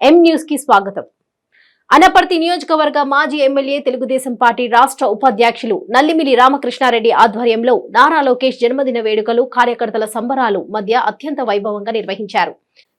ఎం న్యూస్కి స్వాగతం. అనపర్తి నియోజకవర్గ మాజీ ఎమ్మెల్యే తెలుగుదేశం పార్టీ రాష్ట్ర ఉపాధ్యక్షులు నల్లిమిలి రామకృష్ణారెడ్డి ఆధ్వర్యంలో నారా లోకేష్ జన్మదిన వేడుకలు కార్యకర్తల సంబరాలు మధ్య అత్యంత వైభవంగా నిర్వహించారు.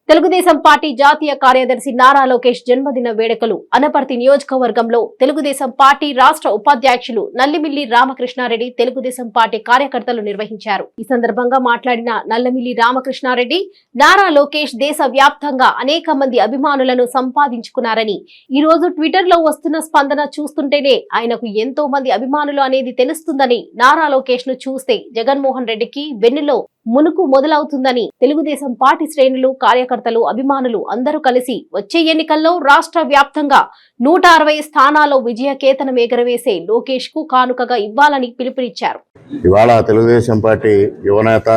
తెలుగుదేశం పార్టీ జాతీయ కార్యదర్శి నారా లోకేష్ జన్మదిన వేడుకలు. అనపర్తి నియోజకవర్గంలో తెలుగుదేశం పార్టీ రాష్ట్ర ఉపాధ్యక్షులు నల్లిమిల్లి రామకృష్ణారెడ్డి తెలుగుదేశం పార్టీ కార్యకర్తలు నిర్వహించారు. ఈ సందర్భంగా మాట్లాడిన నల్లమిల్లి రామకృష్ణారెడ్డి నారా లోకేష్ దేశ వ్యాప్తంగా అనేక మంది అభిమానులను సంపాదించుకున్నారని ఈ రోజు ట్విట్టర్లో వస్తున్న స్పందన చూస్తుంటేనే ఆయనకు ఎంతో మంది అభిమానులు అనేది తెలుస్తుందని నారా లోకేష్ను చూస్తే జగన్మోహన్ రెడ్డికి వెన్నులో మునుకు మొదలవుతుందని తెలుగుదేశం పార్టీ శ్రేణులు కార్యకర్తలు అభిమానులు అందరూ కలిసి వచ్చే ఎన్నికల్లో రాష్ట్ర వ్యాప్తంగా నూట అరవై స్థానాల్లో విజయకేతనం ఎగరవేసే లోకేష్కు కానుకగా ఇవ్వాలని పిలుపునిచ్చారు. ఇవాళ తెలుగుదేశం పార్టీ యువనేత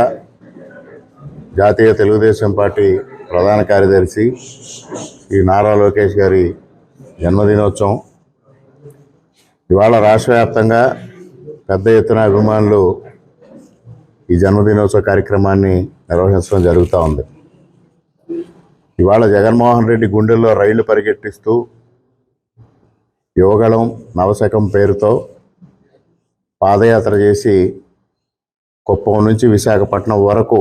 జాతీయ తెలుగుదేశం పార్టీ ప్రధాన కార్యదర్శి ఈ నారా లోకేష్ గారి జన్మదినోత్సవం. ఇవాళ రాష్ట్ర వ్యాప్తంగా పెద్ద ఎత్తున అభిమానులు ఈ జన్మదినోత్సవ కార్యక్రమాన్ని నిర్వహించడం జరుగుతూ ఉంది. ఇవాళ జగన్మోహన్ రెడ్డి గుండెల్లో రైళ్ళు పరిగెట్టిస్తూ యువగళం నవశకం పేరుతో పాదయాత్ర చేసి కుప్పం నుంచి విశాఖపట్నం వరకు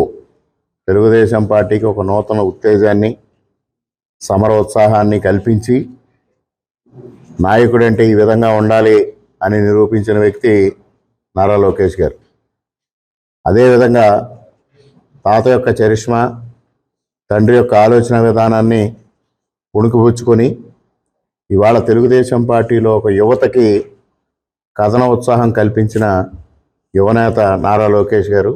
తెలుగుదేశం పార్టీకి ఒక నూతన ఉత్తేజాన్ని సమరోత్సాహాన్ని కల్పించి నాయకుడంటే ఈ విధంగా ఉండాలి అని నిరూపించిన వ్యక్తి నారా లోకేష్ గారు. అదేవిధంగా తాత యొక్క చరిష్మా తండ్రి యొక్క ఆలోచన విధానాన్ని ఉణుకుపుచ్చుకొని ఇవాళ తెలుగుదేశం పార్టీలో ఒక యువతకి కథన ఉత్సాహం కల్పించిన యువనేత నారా లోకేష్ గారు.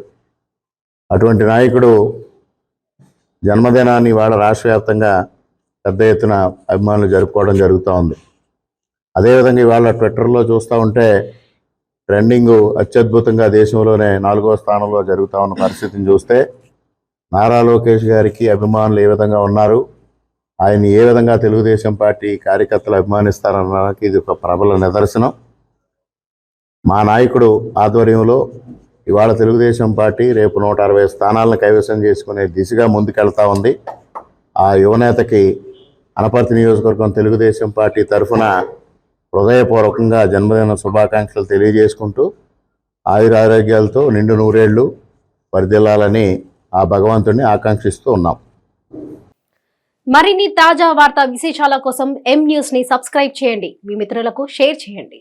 అటువంటి నాయకుడు జన్మదినాన్ని ఇవాళ రాష్ట్ర వ్యాప్తంగా పెద్ద ఎత్తున అభిమానులు జరుపుకోవడం జరుగుతూ ఉంది. అదేవిధంగా ఇవాళ ట్విట్టర్లో చూస్తూ ఉంటే ట్రెండింగ్ అత్యద్భుతంగా దేశంలోనే నాలుగో స్థానంలో జరుగుతూ ఉన్న పరిస్థితిని చూస్తే నారా లోకేష్ గారికి అభిమానులు ఏ విధంగా ఉన్నారు? ఆయన ఏ విధంగా తెలుగుదేశం పార్టీ కార్యకర్తలు అభిమానిస్తారనడానికి ఇది ఒక ప్రబల నిదర్శనం. మా నాయకుడు ఆధ్వర్యంలో ఇవాళ తెలుగుదేశం పార్టీ రేపు నూట అరవై స్థానాలను కైవసం చేసుకునే దిశగా ముందుకెళ్తా ఉంది. ఆ యువనేతకి అనపర్తి నియోజకవర్గం తెలుగుదేశం పార్టీ తరఫున హృదయపూర్వకంగా జన్మదిన శుభాకాంక్షలు తెలియజేసుకుంటూ ఆయురారోగ్యాలతో నిండు నూరేళ్ళు వర్ధిల్లాలని ఆ భగవంతుడిని ఆకాంక్షిస్తూ ఉన్నాం. మరిన్ని తాజా వార్తా విశేషాల కోసం ఎం న్యూస్ని సబ్స్క్రైబ్ చేయండి. మీ మిత్రులకు షేర్ చేయండి.